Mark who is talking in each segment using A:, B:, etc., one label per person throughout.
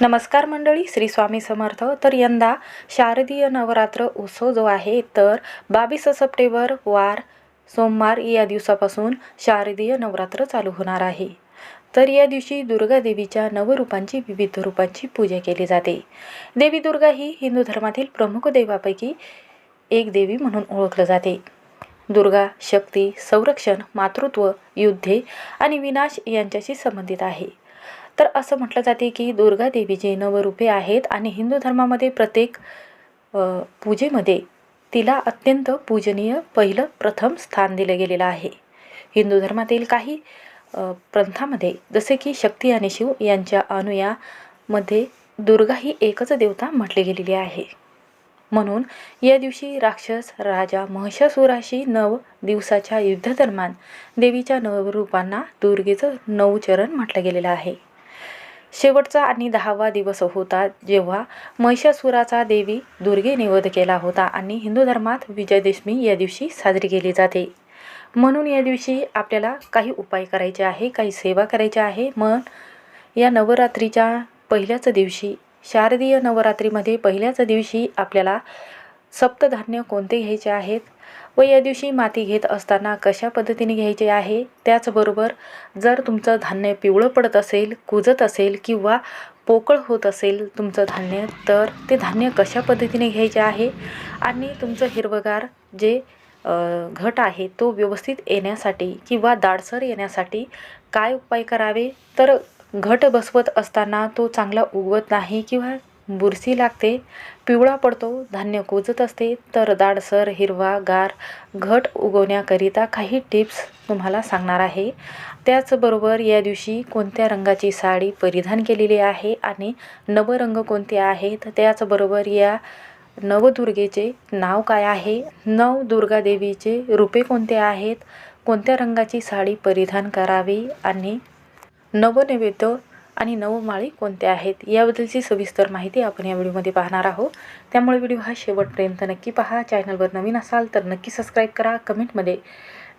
A: नमस्कार मंडळी श्री स्वामी समर्थ. तर यंदा शारदीय नवरात्र उत्सव जो आहे तर बावीस सप्टेंबर वार सोमवार या दिवसापासून शारदीय नवरात्र चालू होणार आहे. तर या दिवशी दुर्गा देवीच्या नवरूपांची विविध रूपांची पूजा केली जाते. देवी दुर्गा ही हिंदू धर्मातील प्रमुख देवापैकी एक देवी म्हणून ओळखलं जाते. दुर्गा शक्ती संरक्षण मातृत्व युद्धे आणि विनाश यांच्याशी संबंधित आहे. तर असं म्हटलं जाते की दुर्गा देवीचे नवरूपे आहेत आणि हिंदू धर्मामध्ये प्रत्येक पूजेमध्ये तिला अत्यंत पूजनीय पहिलं प्रथम स्थान दिलं गेलेलं आहे. हिंदू धर्मातील काही पंथामध्ये जसे की शक्ती आणि शिव यांच्या अनुयामध्ये दुर्गा ही एकच देवता म्हटली गेलेली आहे. म्हणून या दिवशी राक्षस राजा महिषासुराशी नव दिवसाच्या युद्धदरम्यान देवीच्या नवरूपांना दुर्गेचं नवचरण म्हटलं गेलेलं आहे. शेवटचा आणि दहावा दिवस होता जेव्हा महिषासुराचा देवी दुर्गेने वध केला होता आणि हिंदू धर्मात विजयदशमी या दिवशी साजरी केली जाते. म्हणून या दिवशी आपल्याला काही उपाय करायचे आहे काही सेवा करायची आहे. मग या नवरात्रीच्या पहिल्याच दिवशी शारदीय नवरात्रीमध्ये पहिल्याच दिवशी आपल्याला सप्तधान्य कोणते घ्यायचे आहेत? व या दिवशी माती घेत असताना कशा पद्धतीने घ्यायचे आहे? त्याचबरोबर जर तुमचं धान्य पिवळं पडत असेल कुजत असेल किंवा पोकळ होत असेल तुमचं धान्य तर ते धान्य कशा पद्धतीने घ्यायचे आहे? आणि तुमचं हिरवगार जे घट आहे तो व्यवस्थित येण्यासाठी किंवा दाडसर येण्यासाठी काय उपाय करावे? तर घट बसवत असताना तो चांगला उगवत नाही किंवा बुरशी लागते पिवळा पडतो धान्य कुजत असते तर दाडसर हिरवा गार घट उगवण्याकरिता काही टिप्स तुम्हाला सांगणार आहे. त्याचबरोबर या दिवशी कोणत्या रंगाची साडी परिधान केलेली आहे आणि नवरंग कोणते आहेत त्याचबरोबर या नवदुर्गेचे नाव काय आहे नव दुर्गा देवीचे रूपे कोणते आहेत कोणत्या रंगाची साडी परिधान करावी आणि नवनैवेद्य आणि नवमाळी कोणत्या आहेत? याबद्दलची सविस्तर माहिती आपण या व्हिडिओमध्ये पाहणार आहोत. त्यामुळे व्हिडिओ हा शेवटपर्यंत नक्की पहा. चॅनलवर नवीन असाल तर नक्की सबस्क्राईब करा. कमेंटमध्ये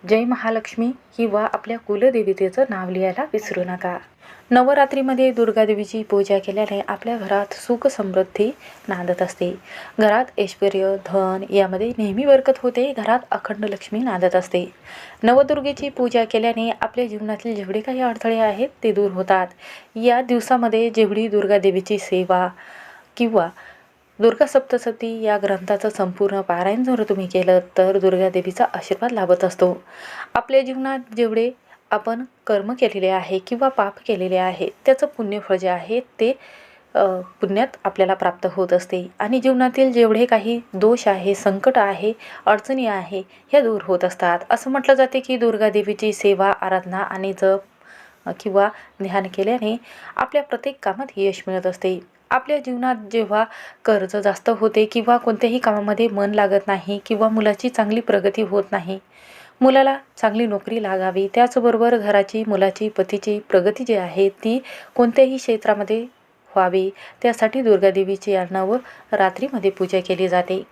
A: जय महालक्ष्मी किंवा आपल्या कुलदेवतेचं नाव लिहायला विसरू नका. नवरात्रीमध्ये दुर्गादेवीची पूजा केल्याने आपल्या घरात सुख समृद्धी नांदत असते. घरात ऐश्वर धन यामध्ये नेहमी बरकत होते घरात अखंड लक्ष्मी नांदत असते. नवदुर्गेची पूजा केल्याने आपल्या जीवनातील जेवढे काही अडथळे आहेत ते दूर होतात. या दिवसामध्ये जेवढी दुर्गादेवीची सेवा किंवा दुर्गा सप्तशती या ग्रंथाचं संपूर्ण पारायण जर तुम्ही केलं तर दुर्गादेवीचा आशीर्वाद लाभत असतो. आपल्या जीवनात जेवढे आपण कर्म केलेले आहे किंवा पाप केलेले आहे त्याचं पुण्यफळ जे आहे ते पुण्यात आपल्याला प्राप्त होत असते. आणि जीवनातील जेवढे काही दोष आहे संकट आहे अडचणी आहे ह्या दूर होत असतात. असं म्हटलं जाते की दुर्गादेवीची सेवा आराधना आणि जप किंवा ध्यान केल्याने आपल्या प्रत्येक कामात यश मिळत असते. आपल्या जीवनात जेव्हा कर्ज जास्त होते किंवा कोणत्याही कामामध्ये मन लागत नाही किंवा मुलाची चांगली प्रगती होत नाही मुलाला चांगली नोकरी लागावी त्याचबरोबर घराची मुलाची पतीची प्रगती जी आहे ती कोणत्याही क्षेत्रामध्ये व्हावी त्यासाठी दुर्गादेवीची अन्न व रात्रीमध्ये पूजा केली जाते.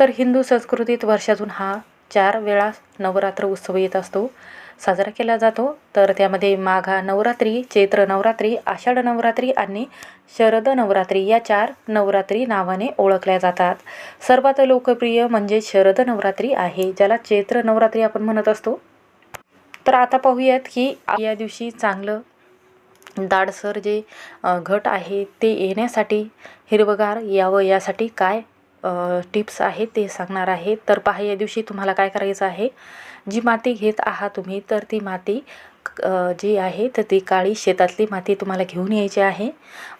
A: तर हिंदू संस्कृतीत वर्षातून हा चार वेळा नवरात्र उत्सव येत असतो. साजरा केला जातो. तर त्यामध्ये माघा नवरात्री चैत्र नवरात्री आषाढ नवरात्री आणि शरद नवरात्री या चार नवरात्री नावाने ओळखल्या जातात. सर्वात लोकप्रिय म्हणजे शरद नवरात्री आहे ज्याला चैत्र नवरात्री आपण म्हणत असतो. तर आता पाहूयात की या दिवशी चांगलं दाडसर जे घट आहे ते येण्यासाठी हिरवगार यावं यासाठी काय टिप्स आहेत ते सांगणार आहे. तर पहा या दिवशी तुम्हाला काय करायचं आहे? जी माती घेत आहात तुम्ही तर ती माती जी आहे तर ती काळी शेतातली माती तुम्हाला घेऊन यायची आहे.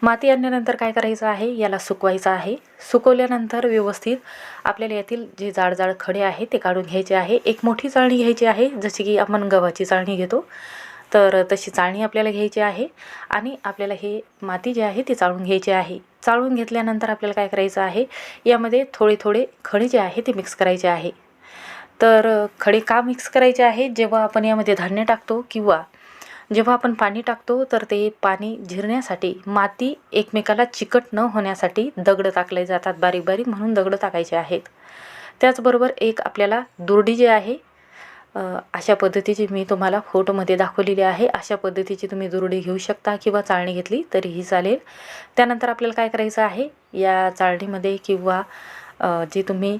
A: माती आणल्यानंतर काय करायचं आहे? याला सुकवायचं आहे. सुकवल्यानंतर व्यवस्थित आपल्याला यातील जे जाडजाड खडे आहे ते काढून घ्यायचे आहे. एक मोठी चाळणी घ्यायची आहे जशी की आपण गव्हाची चाळणी घेतो. तर तशी चाळणी आपल्याला घ्यायची आहे आणि आपल्याला हे माती जी आहे ती चाळून घ्यायची आहे. चाळून घेतल्यानंतर आपल्याला काय करायचं आहे? यामध्ये थोडे थोडे खडे जे आहे ते मिक्स करायचे आहे. तर खडे का मिक्स करायचे आहे? जेव्हा आपण यामध्ये धान्य टाकतो किंवा जेव्हा आपण पाणी टाकतो तर ते पाणी झिरण्यासाठी माती एकमेकाला चिकट न होण्यासाठी दगडं टाकले जातात बारीक बारीक म्हणून दगडं टाकायचे आहेत. त्याचबरोबर एक आपल्याला दुर्डी जे आहे अशा पद्धतीची मी तुम्हाला फोटोमध्ये दाखवलेली आहे. अशा पद्धतीची तुम्ही दुरडी घेऊ शकता किंवा चाळणी घेतली तरीही चालेल. त्यानंतर आपल्याला काय करायचं आहे? या चाळणीमध्ये किंवा जी तुम्ही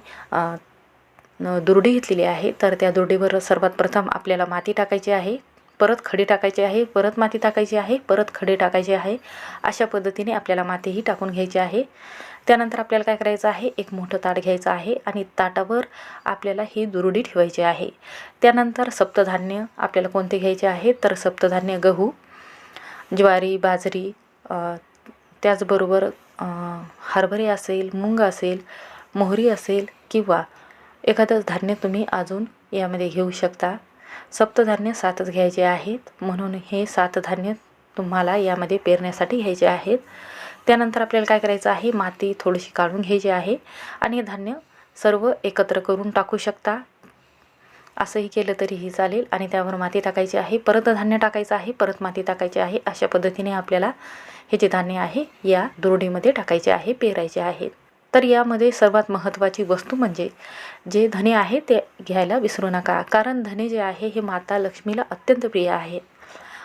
A: दुरडी घेतलेली आहे तर त्या दुरडीवर सर्वात प्रथम आपल्याला माती टाकायची आहे. परत खडी टाकायची आहे परत माती टाकायची आहे परत खडे टाकायचे आहे. अशा पद्धतीने आपल्याला मातीही टाकून घ्यायची आहे. त्यानंतर आपल्याला काय करायचं आहे? एक मोठं ताट घ्यायचं आहे आणि ताटावर आपल्याला ही दुरडी ठेवायची आहे. त्यानंतर सप्तधान्य आपल्याला कोणते घ्यायचे आहे? तर सप्तधान्य गहू ज्वारी बाजरी त्याचबरोबर हरभरे असेल मूग असेल मोहरी असेल किंवा एखादं धान्य तुम्ही अजून यामध्ये घेऊ शकता. सप्तधान्य सातच घ्यायचे आहेत. म्हणून हे सात धान्य तुम्हाला यामध्ये पेरण्यासाठी घ्यायचे आहेत. त्यानंतर आपल्याला काय करायचं आहे? माती थोडीशी काढून घ्यायची आहे. आणि धान्य सर्व एकत्र करून टाकू शकता. असंही केलं तरीही चालेल. आणि त्यावर माती टाकायची आहे. परत धान्य टाकायचं आहे. परत माती टाकायची आहे. अशा पद्धतीने आपल्याला हे जे धान्य आहे या दुरडीमध्ये टाकायचे आहे पेरायचे आहेत. तर यामध्ये सर्वात महत्त्वाची वस्तू म्हणजे जे धने आहे ते घ्यायला विसरू नका. कारण धने जे आहे हे माता लक्ष्मीला अत्यंत प्रिय आहे.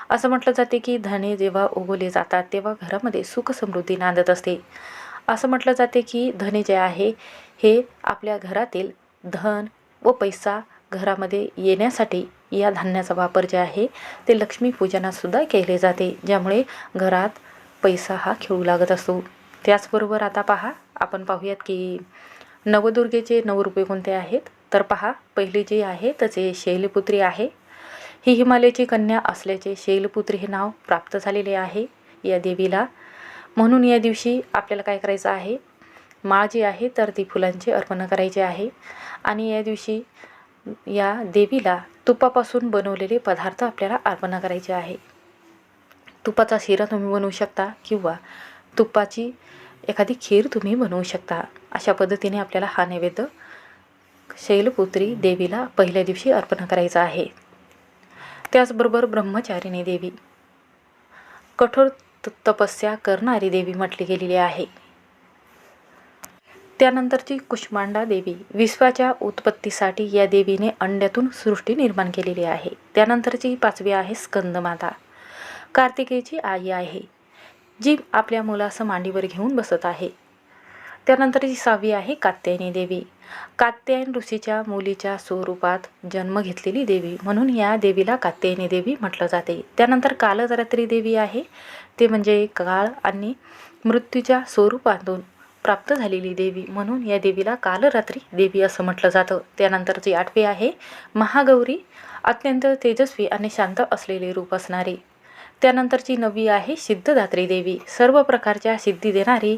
A: असं म्हटलं जाते की धने जेव्हा उगवले जातात तेव्हा घरामध्ये सुख समृद्धी नांदत असते. असं म्हटलं जाते की धने जे आहे हे आपल्या घरातील धन व पैसा घरामध्ये येण्यासाठी या धान्याचा वापर जे आहे ते लक्ष्मीपूजनातसुद्धा केले जाते ज्यामुळे घरात पैसा हा खेळू लागत असतो. त्याचबरोबर आता पहा आपण पाहूयात की नवदुर्गेचे नऊ रुपये कोणते आहेत? तर पहा पहिली जी आहे तसे शैलपुत्री आहे. ही हिमालयाची कन्या असल्याचे शैलपुत्री हे नाव प्राप्त झालेले आहे या देवीला. म्हणून या दिवशी आपल्याला काय करायचं आहे? माळ जी आहे तर ती फुलांची अर्पण करायची आहे. आणि या दिवशी या देवीला तुपापासून बनवलेले पदार्थ आपल्याला अर्पण करायचे आहे. तुपाचा शिरा तुम्ही बनवू शकता किंवा तुपाची एखादी खीर तुम्ही बनवू शकता. अशा पद्धतीने आपल्याला हा नैवेद्य शैलपुत्री देवीला पहिल्या दिवशी अर्पण करायचा आहे. त्याचबरोबर ब्रह्मचारिणी देवी. कठोर त- तपस्या करणारी देवी म्हटली गेलेली आहे. त्यानंतरची कुष्मांडा देवी विश्वाच्या उत्पत्तीसाठी या देवीने अंड्यातून सृष्टी निर्माण केलेली आहे. त्यानंतरची पाचवी आहे स्कंदमाता. कार्तिकेची आई आहे. जी आपल्या मुलाचं मांडीवर घेऊन बसत आहे. त्यानंतर जी सहावी आहे कात्यायनी देवी. कात्यायन ऋषीच्या मुलीच्या स्वरूपात जन्म घेतलेली देवी. म्हणून या देवीला कात्यायनी देवी म्हटलं जाते. त्यानंतर कालरात्री देवी आहे. ते म्हणजे काळ आणि मृत्यूच्या स्वरूपातून प्राप्त झालेली देवी. म्हणून या देवीला कालरात्री देवी असं म्हटलं जातं. त्यानंतर जी आठवी आहे. महागौरी. अत्यंत तेजस्वी आणि शांत असलेले रूप असणारी. त्यानंतरची नववी आहे सिद्धदात्री देवी. सर्व प्रकारच्या सिद्धी देणारी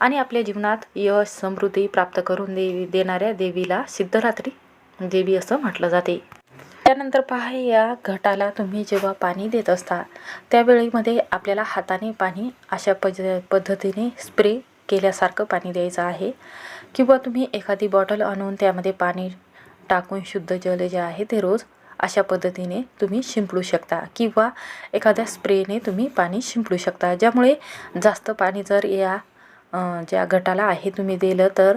A: आणि आपल्या जीवनात यश समृद्धी प्राप्त करून देवी देणाऱ्या देवीला सिद्धरात्री देवी असं म्हटलं जाते. त्यानंतर पहा या घटाला तुम्ही जेव्हा पाणी देत असता त्यावेळीमध्ये आपल्याला हाताने पाणी अशा पज पद्धतीने स्प्रे केल्यासारखं पाणी द्यायचं आहे. किंवा तुम्ही एखादी बॉटल आणून त्यामध्ये पाणी टाकून शुद्ध जल जे आहे ते रोज अशा पद्धतीने तुम्ही शिंपडू शकता किंवा एखाद्या स्प्रेने तुम्ही पाणी शिंपडू शकता. ज्यामुळे जास्त पाणी जर या ज्या घटाला आहे तुम्ही दिलं तर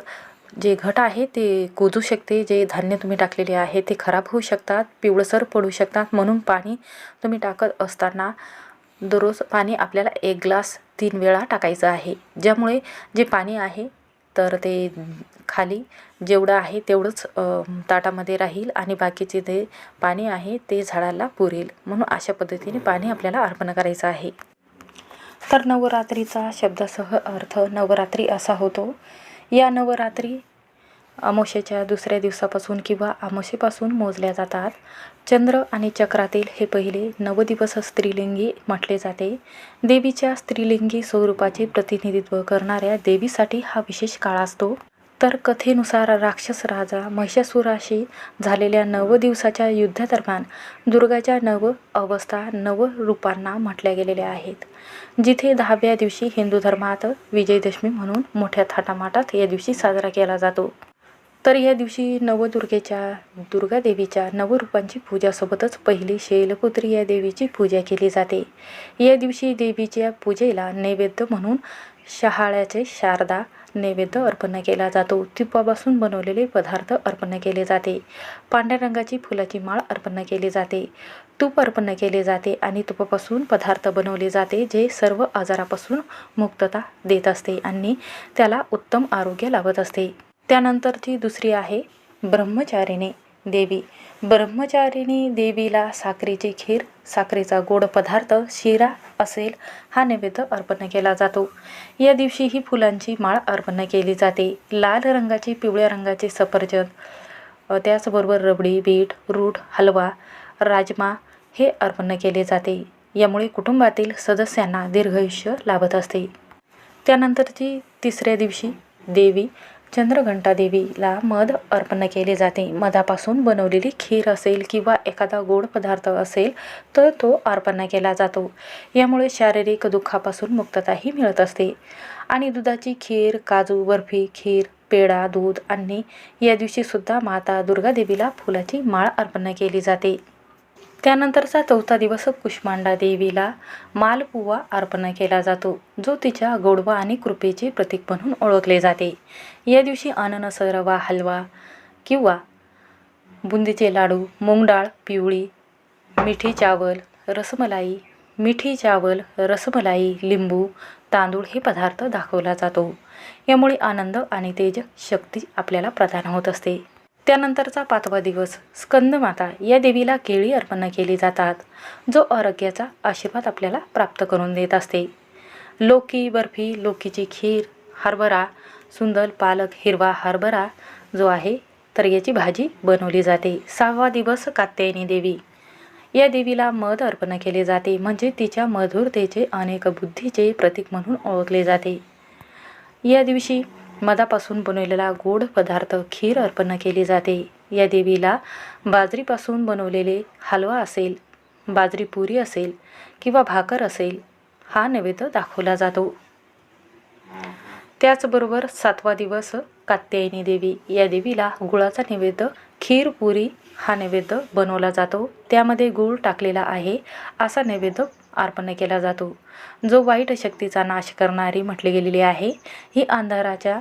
A: जे घट आहे ते कुजू शकते जे धान्य तुम्ही टाकलेले आहे ते खराब होऊ शकतात पिवळसर पडू शकतात. म्हणून पाणी तुम्ही टाकत असताना दररोज पाणी आपल्याला एक ग्लास तीन वेळा टाकायचं आहे. ज्यामुळे जे पाणी आहे तर ते खाली जेवढं आहे तेवढंच ताटामध्ये राहील आणि बाकीचे जे पाणी आहे ते झाडाला पुरेल. म्हणून अशा पद्धतीने पाणी आपल्याला अर्पण करायचं आहे. तर नवरात्रीचा शब्दासह अर्थ नवरात्री असा होतो. या नवरात्री अमावस्येच्या दुसऱ्या दिवसापासून किंवा अमावस्येपासून मोजल्या जातात. चंद्र आणि चक्रातील हे पहिले नवदिवस स्त्रीलिंगी म्हटले जाते. देवीच्या स्त्रीलिंगी स्वरूपाचे प्रतिनिधित्व करणाऱ्या देवीसाठी हा विशेष काळ असतो. तर कथेनुसार राक्षस राजा महिषासुराशी झालेल्या नव दिवसाच्या युद्धादरम्यान दुर्गाच्या नव अवस्था नव रूपांना म्हटल्या गेलेल्या आहेत. जिथे दहाव्या दिवशी हिंदू धर्मात विजयदशमी म्हणून मोठ्या थाटामाटात या दिवशी साजरा केला जातो. तर या दिवशी नवदुर्गेच्या दुर्गादेवीच्या नवरूपांची पूजासोबतच पहिली शैलपुत्री या देवीची पूजा केली जाते. या दिवशी देवीच्या पूजेला नैवेद्य म्हणून शहाळ्याचे शारदा नैवेद्य अर्पण केला जातो. तुपापासून बनवलेले पदार्थ अर्पण केले जाते. पांढऱ्या रंगाची फुलाची माळ अर्पण केली जाते. तूप अर्पण केले जाते आणि तुपापासून पदार्थ बनवले जाते जे सर्व आजारापासून मुक्तता देत असते आणि त्याला उत्तम आरोग्य लाभत असते. त्यानंतरची दुसरी आहे ब्रह्मचारिणी देवी. ब्रह्मचारिणी देवीला साखरेची खीर साखरेचा गोड पदार्थ शिरा असेल हा नैवेद्य अर्पण केला जातो. या दिवशी ही फुलांची माळ अर्पण केली जाते. लाल रंगाची पिवळ्या रंगाचे सफरचंद त्याचबरोबर रबडी बीट रूट हलवा राजमा हे अर्पण केले जाते. यामुळे कुटुंबातील सदस्यांना दीर्घायुष्य लाभत असते. त्यानंतरची तिसऱ्या दिवशी देवी चंद्रघंटादेवीला मध अर्पण केले जाते. मधापासून बनवलेली खीर असेल किंवा एखादा गोड पदार्थ असेल तर तो अर्पण केला जातो. यामुळे शारीरिक दुःखापासून मुक्तताही मिळत असते. आणि दुधाची खीर काजू बर्फी खीर पेढा दूध आणि या दिवशीसुद्धा माता दुर्गादेवीला फुलाची माळ अर्पण केली जाते. त्यानंतरचा चौथा दिवस कुष्मांडा देवीला मालपुवा अर्पण केला जातो जो तिच्या गोडवा आणि कृपेचे प्रतीक म्हणून ओळखले जाते. या दिवशी अननस रवा हलवा किंवा बुंदीचे लाडू मूगडाळ पिवळी मिठी चावल रसमलाई मिठी चावल रसमलाई लिंबू तांदूळ हे पदार्थ दाखवला जातो. यामुळे आनंद आणि तेज शक्ती आपल्याला प्रदान होत असते. त्यानंतरचा पाचवा दिवस स्कंदमाता या देवीला केळी अर्पण केली जातात. जो आरोग्याचा आशीर्वाद आपल्याला प्राप्त करून देत असते. लोकी बर्फी लोकीची खीर हरभरा सुंदर पालक हिरवा हरभरा जो आहे तर याची भाजी बनवली जाते. सहावा दिवस कात्यायनी देवी. या देवीला मध अर्पण केले जाते म्हणजे तिच्या मधुरतेचे अनेक बुद्धीचे प्रतीक म्हणून ओळखले जाते. या दिवशी मधापासून बनवलेला गोड पदार्थ खीर अर्पण केली जाते. या देवीला बाजरीपासून बनवलेले हलवा असेल बाजरी पुरी असेल किंवा भाकर असेल हा नैवेद्य दाखवला जातो. त्याचबरोबर सातवा दिवस कात्यायनी देवी या देवीला गुळाचा नैवेद्य खीर पुरी हा नैवेद्य बनवला जातो. त्यामध्ये गूळ टाकलेला आहे असा नैवेद्य अर्पण केला जातो. जो वाईट शक्तीचा नाश करणारी म्हटली गेलेली आहे. ही अंधाराच्या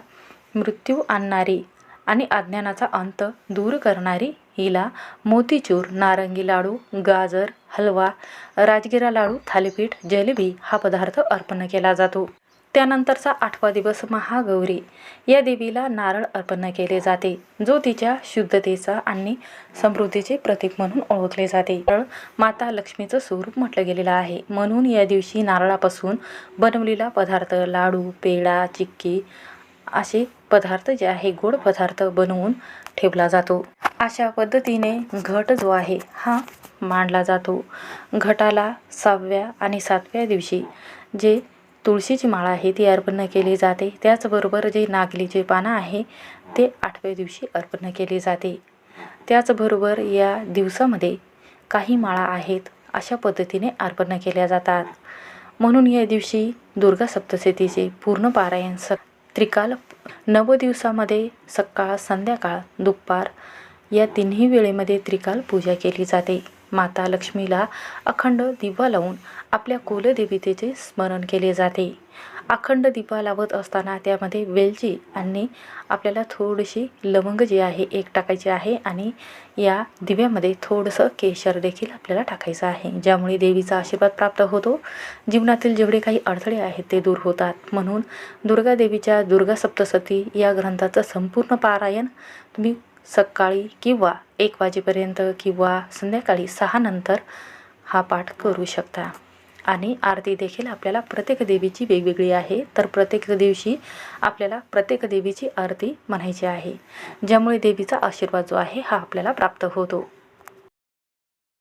A: मृत्यू आणणारी आणि अज्ञानाचा अंत दूर करणारी हिला मोतीचूर नारंगी लाडू गाजर हलवा राजगिरा लाडू थालीपीठ जलेबी हा पदार्थ अर्पण केला जातो. त्यानंतरचा आठवा दिवस महागौरी. या देवीला नारळ अर्पण केले जाते जो तिच्या शुद्धतेचा आणि समृद्धीचे प्रतीक म्हणून ओळखले जाते. नारळ माता लक्ष्मीचं स्वरूप म्हटलं गेलेलं आहे. म्हणून या दिवशी नारळापासून बनवलेला पदार्थ लाडू पेढा चिक्की असे पदार्थ जे आहे गोड पदार्थ बनवून ठेवला जातो. अशा पद्धतीने घट जो आहे हा मांडला जातो. घटाला सहाव्या आणि सातव्या दिवशी जे तुळशीची माळ आहे ती अर्पण केली जाते. त्याचबरोबर जे नागलीचे पानं आहे ते आठव्या दिवशी अर्पण केले जाते. त्याचबरोबर या दिवसामध्ये काही माळा आहेत अशा पद्धतीने अर्पण केल्या जातात. म्हणून या दिवशी दुर्गा सप्तशतीचे पूर्ण पारायण स त्रिकाल नव दिवसामध्ये सकाळ संध्याकाळ दुपार या तिन्ही वेळेमध्ये त्रिकाल पूजा केली जाते. माता लक्ष्मीला अखंड दिवा लावून आपल्या कुलदेवतेचे स्मरण केले जाते. अखंड दिवा लावत असताना त्यामध्ये वेलची आणि आपल्याला थोडीशी लवंग जी आहे एक टाकायची आहे आणि या दिव्यामध्ये थोडंसं केशर देखील आपल्याला टाकायचं आहे ज्यामुळे देवीचा आशीर्वाद प्राप्त होतो. जीवनातील जेवढे काही अडथळे आहेत ते दूर होतात. म्हणून दुर्गा देवीच्या दुर्गा सप्तसती या ग्रंथाचं संपूर्ण पारायण तुम्ही सकाळी किंवा एक वाजेपर्यंत किंवा संध्याकाळी सहा नंतर हा पाठ करू शकता. आणि आरती देखील आपल्याला प्रत्येक देवीची वेगवेगळी आहे. तर प्रत्येक दिवशी आपल्याला प्रत्येक देवीची आरती म्हणायची आहे. ज्यामुळे देवीचा आशीर्वाद जो आहे हा आपल्याला प्राप्त होतो.